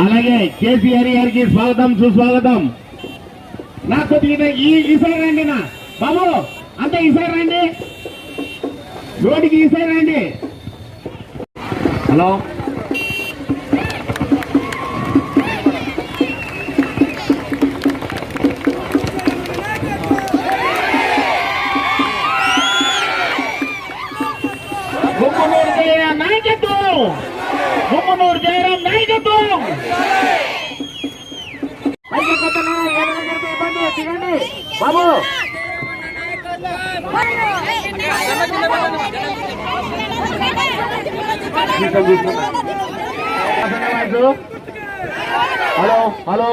అలాగే కేసీఆర్ గారికి స్వాగతం సుస్వాగతం. నా కొద్దిగా ఈ ఈసారి రండి నా బాబు అంతే ఈసారి రండి. రోడ్డుకి ఈసారి రండి. హలో? నాయకత్వం? గుమ్మనూరు జయరాం నాయకత్వం. బాబు హలో హలో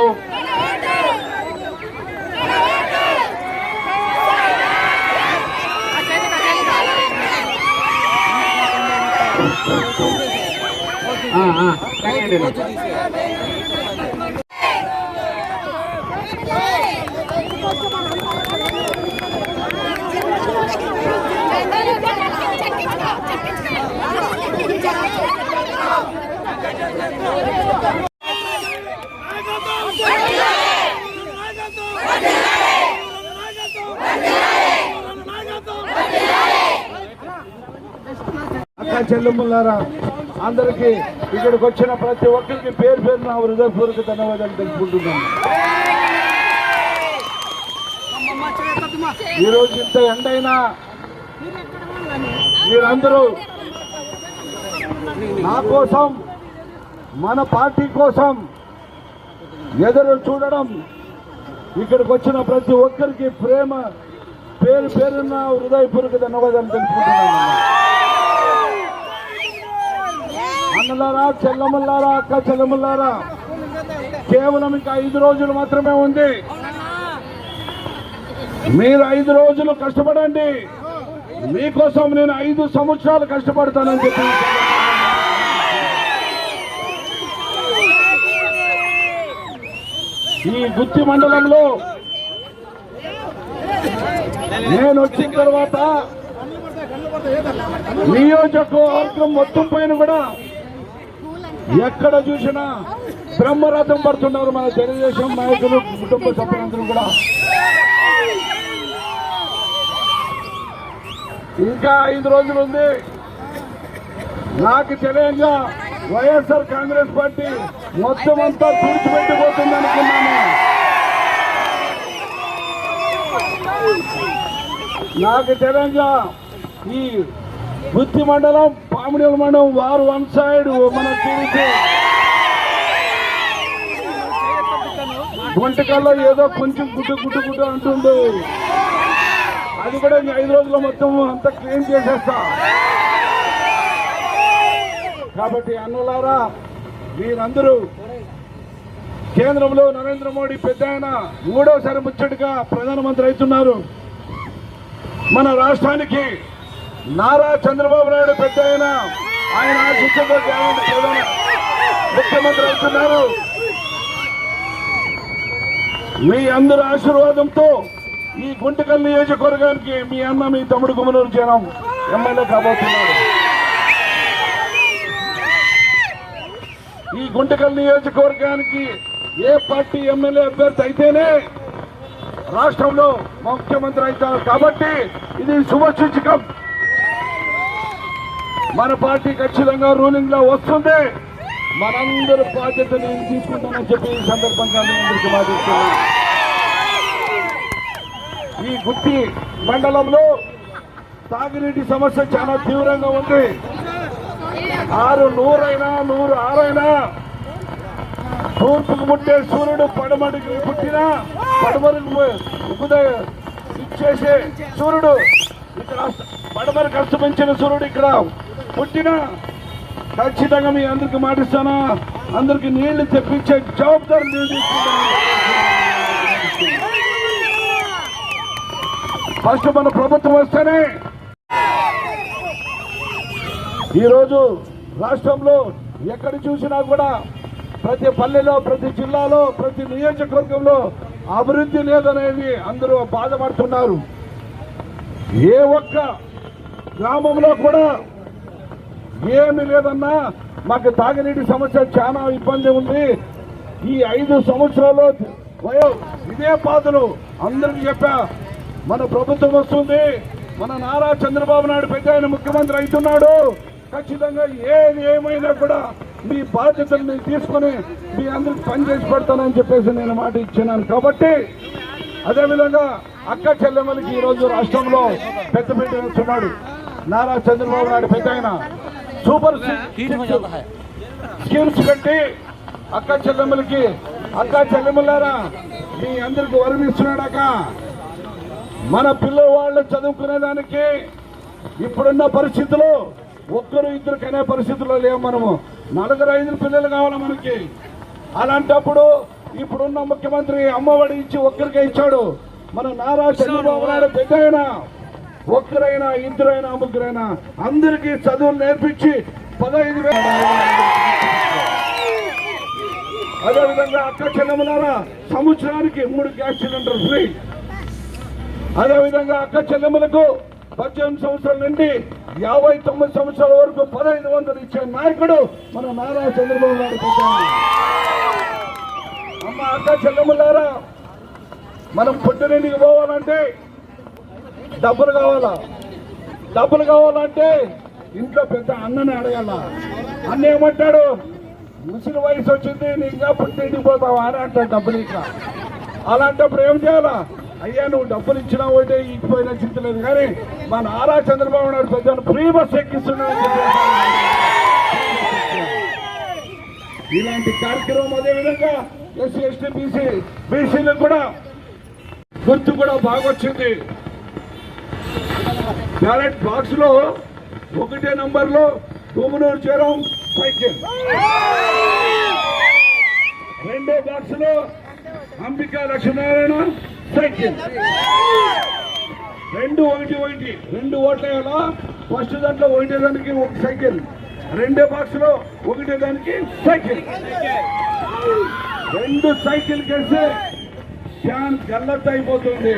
ఆ, ఆ, రండి. అక్క చెల్లెమ్మలారా అందరికీ ఇక్కడికి వచ్చిన ప్రతి ఒక్కరికి పేరు పేరు నా హృదయపూర్వక ధన్యవాదాలు తెలుసుకుంటున్నాను ఈరోజు ఇంత ఎండైనా మీరందరూ నా కోసం మన పార్టీ కోసం ఎదురు చూడడం ఇక్కడికి వచ్చిన ప్రతి ఒక్కరికి ప్రేమ పేరు పేరున్న హృదయపూర్వక ధన్యవాదాలు తెలుసుకుంటున్నాను చెల్లముల్లారా అక్క చెల్లముల్లారా. కేవలం ఇంకా ఐదు రోజులు మాత్రమే ఉంది. మీరు ఐదు రోజులు కష్టపడండి. మీకోసం నేను ఐదు సంవత్సరాలు కష్టపడతానని చెప్పి ఈ గుత్తి మండలంలో నేను వచ్చిన తర్వాత నియోజకవర్గం మొత్తం పైన కూడా ఎక్కడ చూసినా బ్రహ్మరథం పడుతున్నారు మన తెలుగుదేశం నాయకులు కుటుంబ సభ్యులందరూ కూడా. ఇంకా ఐదు రోజులు ఉంది. నాకు తెలియంగా వైఎస్ఆర్ కాంగ్రెస్ పార్టీ మొత్తం అంతా తుడిచిపెట్టిపోతుంది అనుకున్నాను. నాకు తెలియంగా ఈ వృత్తి మండలం పామిడిల మనం వారు వన్ సైడ్ మన చూసి వంటకాల్లో ఏదో కొంచెం గుడ్డు గుడ్డు గుడ్డు అంటుంది అది కూడా ఐదు రోజుల మొత్తం అంతా క్లీన్ చేసేస్తా. కాబట్టి అన్నలారా మీరందరూ కేంద్రంలో నరేంద్ర మోడీ పెద్ద ఆయన మూడోసారి ముచ్చటిగా ప్రధానమంత్రి అవుతున్నారు. మన రాష్ట్రానికి నారా చంద్రబాబు నాయుడు పెద్ద ఆయన. ఆయన ఆశిస్సుతో ప్రధాన ముఖ్యమంత్రి అవుతున్నారు. మీ అందరి ఆశీర్వాదంతో ఈ గుంటకల్ నియోజకవర్గానికి మీ అన్న మీ తమ్ముడు గుమనూరు జనం ఎమ్మెల్యే కాబోతున్నారు. ఈ గుంటకల్ నియోజకవర్గానికి ఏ పార్టీ ఎమ్మెల్యే అభ్యర్థి అయితేనే రాష్ట్రంలో ముఖ్యమంత్రి అవుతారు. కాబట్టి ఇది శుభసూచకం మన పార్టీ ఖచ్చితంగా రూలింగ్లో వస్తుంది. మనందరి బాధ్యత నేను తీసుకుంటానని చెప్పి ఈ సందర్భంగా మీ అందరికీ బాధిస్తున్నాను ఈ గుత్తి మండలంలో తాగునీటి సమస్య చాలా తీవ్రంగా ఉంది. ఆరు నూరైనా నూరు ఆరైనా తూర్పుకు ముట్టే సూర్యుడు పడమడికి పుట్టినా పడమరికి ఉదయ ఇచ్చేసే సూర్యుడు. ఇక్కడ పడమరికి అస్తమించిన సూర్యుడు ఇక్కడ పుట్టినా ఖచ్చితంగా మీ అందరికి మాటిస్తానా అందరికి నీళ్ళు తెప్పించే జవాబుదారు నేను ఫస్ట్ మన ప్రభుత్వం వస్తేనే ఈరోజు రాష్ట్రంలో ఎక్కడ చూసినా కూడా ప్రతి పల్లెలో ప్రతి జిల్లాలో ప్రతి నియోజకవర్గంలో అభివృద్ధి లేదనేది అందరూ బాధపడుతున్నారు. ఏ ఒక్క గ్రామంలో కూడా ఏమి లేదన్నా మాకు తాగునీటి సమస్య చాలా ఇబ్బంది ఉంది. ఈ ఐదు సంవత్సరాలు వయో ఇదే బాధలు అందరికి చెప్పా. మన ప్రభుత్వం వస్తుంది. మన నారా చంద్రబాబు నాయుడు పెద్ద ఆయన ముఖ్యమంత్రి అవుతున్నాడు. ఖచ్చితంగా ఏది ఏమైనా కూడా మీ బాధ్యతలు నేను తీసుకొని మీ అందరికి పనిచేసి పెడతానని చెప్పేసి నేను మాట ఇచ్చినాను. కాబట్టి అదేవిధంగా అక్క చెల్లెమ్మలకి ఈరోజు రాష్ట్రంలో పెద్ద వేస్తున్నాడు. నారా చంద్రబాబు నాయుడు పెద్ద ఆయన. సూపర్ స్కీమ్స్ పెట్టి అక్క చెల్లెమ్మలకి అక్క చెల్లెమ్మలారా మీ అందరికి వరమిస్తున్నాడక మన పిల్లవాళ్ళు చదువుకునేదానికి ఇప్పుడున్న పరిస్థితులు ఒక్కరు ఇద్దరు కనే పరిస్థితుల్లో లేవు మనము. నలుగురు ఐదు పిల్లలు కావాలి మనకి. అలాంటప్పుడు ఇప్పుడున్న ముఖ్యమంత్రి అమ్మఒడి ఇచ్చి ఒక్కరికే ఇచ్చాడు. మన నారా చంద్రబాబు నాయుడు పెద్ద ఒక్కరైనా ఇద్దరైనా ముగ్గురైనా అందరికీ చదువులు నేర్పించి పదహైదు వేల అదేవిధంగా అక్క చెల్లెమ్మలారా సంవత్సరానికి మూడు గ్యాస్ సిలిండర్ ఫ్రీ. అదేవిధంగా అక్క చెల్లెమ్మలకు పద్దెనిమిది సంవత్సరాల నుండి యాభై తొమ్మిది సంవత్సరాల వరకు పదహైదు వందలు ఇచ్చే నాయకుడు మన నారా చంద్రబాబు నాయుడు అమ్మ అక్క చెల్లెమ్మలారా మనం పుట్టినింటికి పోవాలంటే డబ్బులు కావాలా? డబ్బులు కావాలంటే ఇంట్లో పెద్ద అన్నని అడగాల. అన్న ఏమంటాడు? ముసిరి వయసు వచ్చింది నీ ఇంకా పుట్టింటికి పోతావా అని అంటాడు డబ్బులు ఇక. అలాంటప్పుడు ఏం చేయాలా? అయ్యా నువ్వు డబ్బులు ఇచ్చినా ఒకటే ఇచ్చిపోయినా చింతలేదు కానీ మా నారా చంద్రబాబు నాయుడు పెద్ద ఫ్రీ బస్ ఎక్కిస్తున్నాడని ఇలాంటి కార్యక్రమం అదే విధంగా ఎస్సీ ఎస్టీ బీసీ బీసీలకు కూడా గుర్తు కూడా బాగా వచ్చింది బ్యాలెట్ బాక్స్లో ఒకటే నంబర్లో చేరం. సైకిల్ రెండో బాక్స్లో అంబికా లక్ష్మీనారాయణ. సైకిల్ రెండు ఒకటి ఒకటి. రెండు ఓట్ల ఫస్ట్ దాంట్లో ఒకటే దానికి ఒక సైకిల్ రెండో బాక్స్లో ఒకటే దానికి సైకిల్ రెండు సైకిల్ కలిసి ఫ్యాన్ గల్లత్ అయిపోతుంది.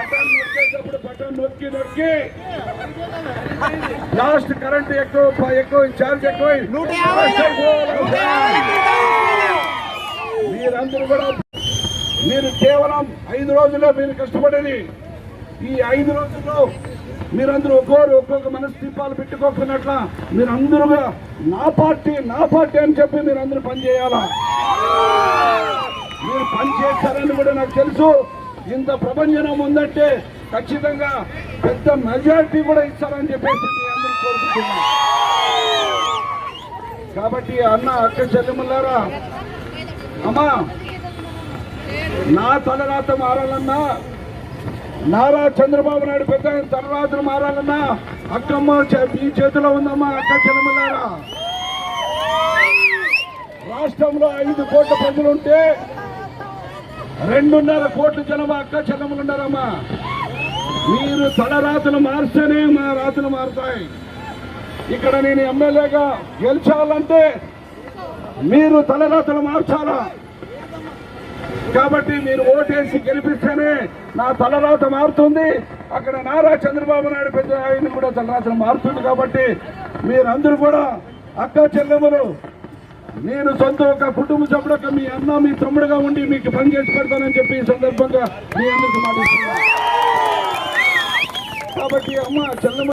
బటన్ నొక్కేటప్పుడు బటన్ నొక్కి నొక్కి. లాస్ట్ కరెంట్ ఎక్కువ ఎక్కువ ఛార్జ్ ఎక్కువ. మీరందరూ కూడా మీరు కేవలం ఐదు రోజుల్లో మీరు కష్టపడేది. ఈ ఐదు రోజుల్లో మీరందరూ ఒక్కొరు ఒక్కొక్క మనస్తీపాలు పెట్టుకోకున్నట్ల మీరందరూగా నా పార్టీ నా పార్టీ అని చెప్పి మీరందరూ పనిచేయాలా? మీరు పని చేస్తారని కూడా నాకు తెలుసు. ఇంత ప్రపంచం ఉందంటే ఖచ్చితంగా పెద్ద మెజారిటీ కూడా ఇస్తారని చెప్పేసి మీ అందరూ కాబట్టి అన్న అక్క చెల్లెమ్మలారా అమ్మా నా తలరాత మారాలన్నా నారా చంద్రబాబు నాయుడు పెద్ద ఆయన మారాలన్నా అక్కమ్మ చే- మీ చేతిలో ఉందమ్మా అక్క చెల్లెమ్మలారా రాష్ట్రంలో ఐదు కోట్ల ప్రజలుంటే రెండున్నర కోట్ల జనం అక్క చెల్లెములు ఉన్నారమ్మా. మీరు తలరాతలు మార్స్తేనే మా రాతలు మారుతాయి. ఇక్కడ నేను ఎమ్మెల్యేగా గెలిచాలంటే మీరు తలరాతలు మార్చాలా? కాబట్టి మీరు ఓటేసి గెలిపిస్తేనే నా తలరాత మారుతుంది. అక్కడ నారా చంద్రబాబు నాయుడు పెద్ద ఆయన కూడా తలరాతలు మారుతుంది కాబట్టి మీరందరూ కూడా అక్క చెల్లెములు నేను సొంత ఒక కుటుంబ సభ్యుడుగా మీ అన్న మీ తమ్ముడుగా ఉండి మీకు పని చేసి పెడతానని చెప్పి ఈ సందర్భంగా మీ అందరికీ మాటిస్తున్నాను. కాబట్టి అమ్మ చెల్లెమ్మ.